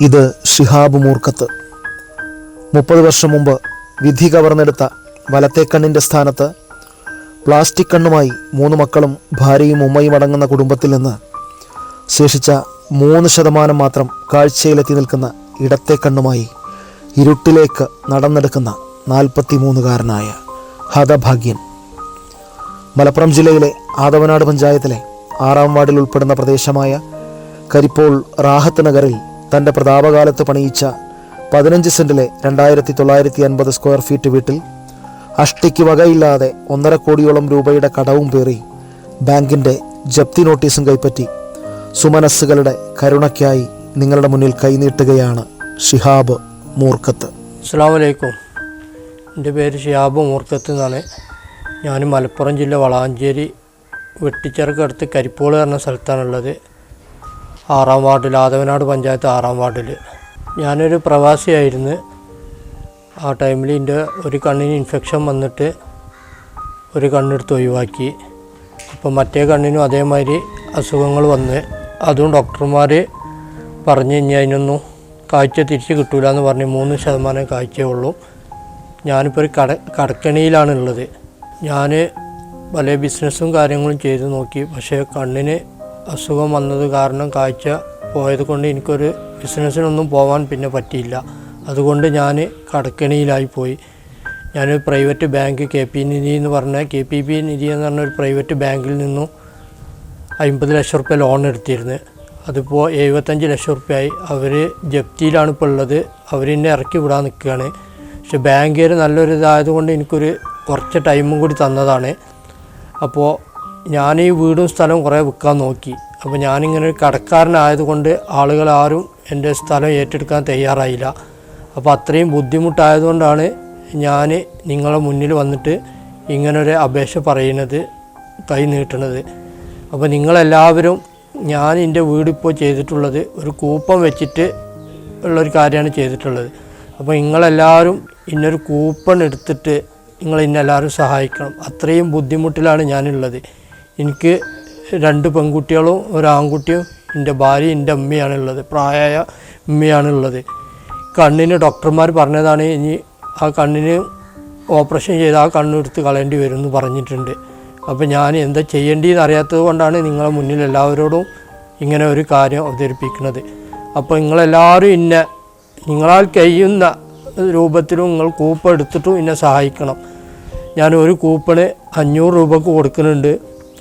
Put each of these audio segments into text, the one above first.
ഇത് ഷിഹാബ് മൂർക്കത്ത് മുപ്പത് വർഷം മുമ്പ് വിധി കവർന്നെടുത്ത വലത്തെ കണ്ണിന്റെ സ്ഥാനത്ത് പ്ലാസ്റ്റിക് കണ്ണുമായി മൂന്ന് മക്കളും ഭാര്യയും ഉമ്മയും അടങ്ങുന്ന കുടുംബത്തിൽ നിന്ന് ശേഷിച്ച മൂന്ന് ശതമാനം മാത്രം കാഴ്ചയിലെത്തി നിൽക്കുന്ന ഇടത്തെ കണ്ണുമായി ഇരുട്ടിലേക്ക് നടന്നെടുക്കുന്ന നാൽപ്പത്തി മൂന്നുകാരനായ ഹതഭാഗ്യൻ. മലപ്പുറം ജില്ലയിലെ ആദവനാട് പഞ്ചായത്തിലെ ആറാം വാർഡിൽ ഉൾപ്പെടുന്ന പ്രദേശമായ കരിപ്പോൾ റാഹത്ത് നഗറിൽ തന്റെ പ്രതാപകാലത്ത് പണിയിച്ച പതിനഞ്ച് സെന്റിലെ രണ്ടായിരത്തി തൊള്ളായിരത്തി അൻപത് സ്ക്വയർ ഫീറ്റ് വീട്ടിൽ അഷ്ടിക്ക് വകയില്ലാതെ ഒന്നര കോടിയോളം രൂപയുടെ കടവും പേറി ബാങ്കിന്റെ ജപ്തി നോട്ടീസും കൈപ്പറ്റി സുമനസ്സുകളുടെ കരുണയ്ക്കായി നിങ്ങളുടെ മുന്നിൽ കൈനീട്ടുകയാണ് ഷിഹാബ് മൂർക്കത്ത് അസ്സാം വലൈക്കും എന്റെ പേര് ഷിഹാബ് മൂർക്കത്ത് എന്നാണ്. ഞാൻ മലപ്പുറം ജില്ല വളാഞ്ചേരി വെട്ടിച്ചേർക്കടുത്ത് കരിപ്പോൾ പറഞ്ഞ സ്ഥലത്താണുള്ളത്. ആറാം വാർഡിൽ ആദവനാട് പഞ്ചായത്ത് ആറാം വാർഡിൽ. ഞാനൊരു പ്രവാസിയായിരുന്നു. ആ ടൈമിൽ എന്റെ ഒരു കണ്ണിന് ഇൻഫെക്ഷൻ വന്നിട്ട് ഒരു കണ്ണെടുത്ത് ഒഴിവാക്കി. അപ്പോൾ മറ്റേ കണ്ണിനും അതേമാതിരി അസുഖങ്ങൾ വന്ന്. അതും ഡോക്ടർമാർ പറഞ്ഞു ഇനി അതിനൊന്നും കാഴ്ച തിരിച്ച് കിട്ടൂല എന്ന് പറഞ്ഞ് മൂന്ന് ശതമാനം കാഴ്ചയേ ഉള്ളൂ. ഞാനിപ്പോൾ ഒരു കട കടക്കണിയിലാണ് ഉള്ളത് ഞാൻ പല ബിസിനസ്സും കാര്യങ്ങളും ചെയ്തു നോക്കി. പക്ഷേ കണ്ണിന് അസുഖം വന്നത് കാരണം കാഴ്ച പോയത് കൊണ്ട് എനിക്കൊരു ബിസിനസ്സിനൊന്നും പോകാൻ പിന്നെ പറ്റിയില്ല. അതുകൊണ്ട് ഞാൻ കടക്കണിയിലായിപ്പോയി ഞാൻ private bank K P Nidhi എന്ന് പറഞ്ഞ കെ പി പി നിധി എന്ന് പറഞ്ഞ ഒരു പ്രൈവറ്റ് ബാങ്കിൽ നിന്നും അമ്പത് ലക്ഷം റുപ്യ ലോൺ എടുത്തിരുന്നു. അതിപ്പോൾ എഴുപത്തഞ്ച് ലക്ഷം റുപ്യയായി അവർ ജപ്തിയിലാണ് ഇപ്പോൾ ഉള്ളത്. അവരെന്നെ ഇറക്കി വിടാൻ നിൽക്കുകയാണ്. പക്ഷെ ബാങ്കുകാർ നല്ലൊരു ഇതായതുകൊണ്ട് എനിക്കൊരു കുറച്ച് ടൈമും കൂടി തന്നതാണ്. അപ്പോൾ ഞാൻ ഈ വീടും സ്ഥലവും കുറേ വിൽക്കാൻ നോക്കി. അപ്പോൾ ഞാനിങ്ങനെ ഒരു കടക്കാരനായതുകൊണ്ട് ആളുകൾ ആരും എന്റെ സ്ഥലം ഏറ്റെടുക്കാൻ തയ്യാറായില്ല. അപ്പോൾ അത്രയും ബുദ്ധിമുട്ടായതുകൊണ്ടാണ് ഞാൻ നിങ്ങളെ മുന്നിൽ വന്നിട്ട് ഇങ്ങനൊരു അപേക്ഷ പറയുന്നത് കൈ നീട്ടണത്. അപ്പോൾ നിങ്ങളെല്ലാവരും ഞാൻ എന്റെ വീടിപ്പോൾ ചെയ്തിട്ടുള്ളത് ഒരു കൂപ്പൻ വെച്ചിട്ട് ഉള്ളൊരു കാര്യമാണ് ചെയ്തിട്ടുള്ളത്. അപ്പോൾ നിങ്ങളെല്ലാവരും ഇന്നൊരു കൂപ്പൺ എടുത്തിട്ട് നിങ്ങൾ ഇന്നെല്ലാവരും സഹായിക്കണം. അത്രയും ബുദ്ധിമുട്ടിലാണ് ഞാനുള്ളത്. എനിക്ക് രണ്ട് പെൺകുട്ടികളും ഒരു ആൺകുട്ടിയും എന്റെ ഭാര്യ എന്റെ അമ്മയാണുള്ളത് പ്രായമായ അമ്മയാണുള്ളത് കണ്ണിന് ഡോക്ടർമാർ പറഞ്ഞതാണ് ഇനി ആ കണ്ണിന് ഓപ്പറേഷൻ ചെയ്ത് ആ കണ്ണെടുത്ത് കളയേണ്ടി വരും എന്ന് പറഞ്ഞിട്ടുണ്ട്. അപ്പോൾ ഞാൻ എന്താ ചെയ്യേണ്ടതെന്ന് അറിയാത്തത് കൊണ്ടാണ് നിങ്ങളെ മുന്നിൽ എല്ലാവരോടും ഇങ്ങനെ ഒരു കാര്യം അവതരിപ്പിക്കുന്നത്. അപ്പോൾ നിങ്ങളെല്ലാവരും ഇന്നെ നിങ്ങളാൽ കഴിയുന്ന രൂപത്തിലും നിങ്ങൾ കൂപ്പ് എടുത്തിട്ടും എന്നെ സഹായിക്കണം. ഞാൻ ഒരു കൂപ്പണ് അഞ്ഞൂറ് രൂപക്ക് കൊടുക്കുന്നുണ്ട്.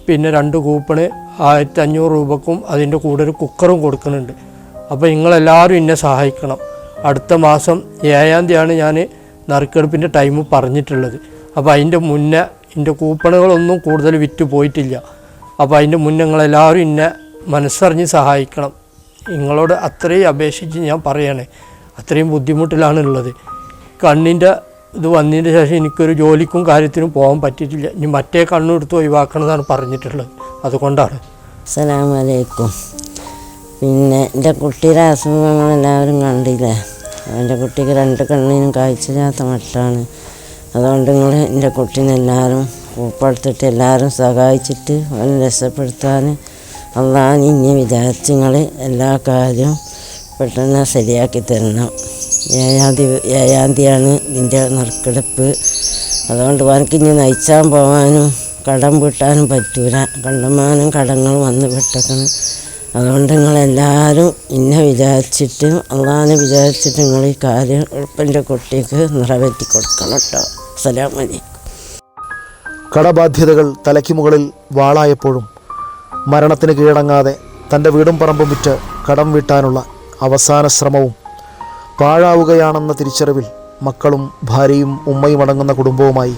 പിന്നെ രണ്ട് കൂപ്പണ് ആയിരത്തി അഞ്ഞൂറ് രൂപക്കും അതിന്റെ കൂടെ ഒരു കുക്കറും കൊടുക്കുന്നുണ്ട്. അപ്പോൾ നിങ്ങളെല്ലാവരും എന്നെ സഹായിക്കണം. അടുത്ത മാസം ഏഴാം തീയതിയാണ് ഞാൻ നറുക്കെടുപ്പിന്റെ ടൈം പറഞ്ഞിട്ടുള്ളത്. അപ്പോൾ അതിന്റെ മുന്നേ എന്റെ കൂപ്പണുകളൊന്നും കൂടുതൽ വിറ്റ് പോയിട്ടില്ല. അപ്പോൾ അതിന്റെ മുന്നേ നിങ്ങളെല്ലാവരും എന്നെ മനസ്സറിഞ്ഞ് സഹായിക്കണം. നിങ്ങളോട് അത്രയും അപേക്ഷിച്ച് ഞാൻ പറയണേ. അത്രയും ബുദ്ധിമുട്ടിലാണുള്ളത്. കണ്ണിന്റെ ഇത് വന്നതിന് ശേഷം എനിക്കൊരു ജോലിക്കും കാര്യത്തിനും പോകാൻ പറ്റിയിട്ടില്ല. ഇനി മറ്റേ കണ്ണെടുത്ത് ഒഴിവാക്കണമെന്നാണ് പറഞ്ഞിട്ടുള്ളത്. അതുകൊണ്ടാണ്. അസലാമലൈക്കും പിന്നെ എന്റെ കുട്ടിയുടെ അസുഖങ്ങൾ എല്ലാവരും കണ്ടില്ലേ? എന്റെ കുട്ടിക്ക് രണ്ട് കണ്ണിനും കാഴ്ചയില്ലാത്ത മട്ടാണ്. അതുകൊണ്ട് നിങ്ങൾ എന്റെ കുട്ടീനെ എല്ലാവരും ഉൾപ്പെടുത്തിട്ട് എല്ലാവരും സഹായിച്ചിട്ട് അവനെ രക്ഷപ്പെടുത്താൻ അള്ളാൻ ഇനി വിചാരിച്ച് നിങ്ങൾ എല്ലാ കാര്യവും പെട്ടെന്ന് ശരിയാക്കി തരണം. ഏഴാം തീയതി ഏഴാം തീയതിയാണ് ഇതിന്റെ നറുക്കെടുപ്പ്. അതുകൊണ്ട് എനിക്ക് ഇനി നയിച്ചാൻ പോകാനും കടം വീട്ടാനും പറ്റൂല. കണ്ടമാനം കടങ്ങൾ വന്ന് വിട്ടേക്കണം അതുകൊണ്ട് നിങ്ങളെല്ലാവരും ഇന്നെ വിചാരിച്ചിട്ട് അള്ളാഹാനെ വിചാരിച്ചിട്ട് നിങ്ങൾ ഈ കാര്യം എളുപ്പന്റെ കുട്ടിക്ക് നിറവേറ്റി കൊടുക്കണം കേട്ടോ. അസ്സലാമലൈക്കും കടബാധ്യതകൾ തലയ്ക്ക് മുകളിൽ വാളായപ്പോഴും മരണത്തിന് കീഴടങ്ങാതെ തന്റെ വീടും പറമ്പും വിറ്റ് കടം വീട്ടാനുള്ള അവസാന ശ്രമവും പാഴാവുകയാണെന്ന തിരിച്ചറിവിൽ മക്കളും ഭാര്യയും ഉമ്മയും അടങ്ങുന്ന കുടുംബവുമായി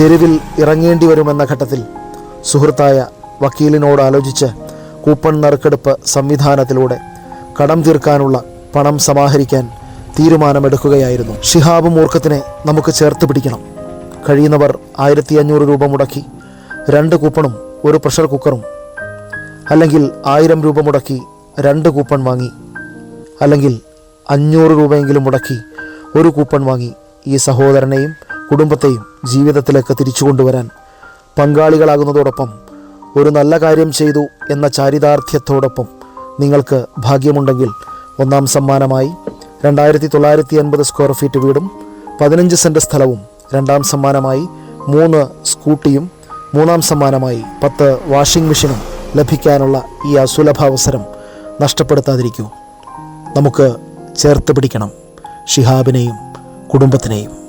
തെരുവിൽ ഇറങ്ങേണ്ടി വരുമെന്ന ഘട്ടത്തിൽ സുഹൃത്തായ വക്കീലിനോട് ആലോചിച്ച് കൂപ്പൺ നറുക്കെടുപ്പ് സംവിധാനത്തിലൂടെ കടം തീർക്കാനുള്ള പണം സമാഹരിക്കാൻ തീരുമാനമെടുക്കുകയായിരുന്നു. ഷിഹാബ് മൂർഖത്തിനെ നമുക്ക് ചേർത്ത് പിടിക്കണം. കഴിയുന്നവർ ആയിരത്തി അഞ്ഞൂറ് രൂപ മുടക്കി രണ്ട് കൂപ്പണും ഒരു പ്രഷർ കുക്കറും അല്ലെങ്കിൽ ആയിരം രൂപ മുടക്കി രണ്ട് കൂപ്പൺ വാങ്ങി അല്ലെങ്കിൽ അഞ്ഞൂറ് രൂപയെങ്കിലും മുടക്കി ഒരു കൂപ്പൺ വാങ്ങി ഈ സഹോദരനെയും കുടുംബത്തെയും ജീവിതത്തിലേക്ക് തിരിച്ചു കൊണ്ടുവരാൻ പങ്കാളികളാകുന്നതോടൊപ്പം ഒരു നല്ല കാര്യം ചെയ്തു എന്ന ചാരിതാർത്ഥ്യത്തോടൊപ്പം നിങ്ങൾക്ക് ഭാഗ്യമുണ്ടെങ്കിൽ ഒന്നാം സമ്മാനമായി രണ്ടായിരത്തി തൊള്ളായിരത്തി അൻപത് സ്ക്വയർ ഫീറ്റ് വീടും പതിനഞ്ച് സെന്റ് സ്ഥലവും രണ്ടാം സമ്മാനമായി മൂന്ന് സ്കൂട്ടിയും മൂന്നാം സമ്മാനമായി പത്ത് വാഷിംഗ് മെഷീനും ലഭിക്കാനുള്ള ഈ അസുലഭ അവസരം നഷ്ടപ്പെടുത്താതിരിക്കൂ. നമുക്ക് ചേർത്ത് പിടിക്കണം. ഷിഹാബിനെയും കുടുംബത്തിനെയും.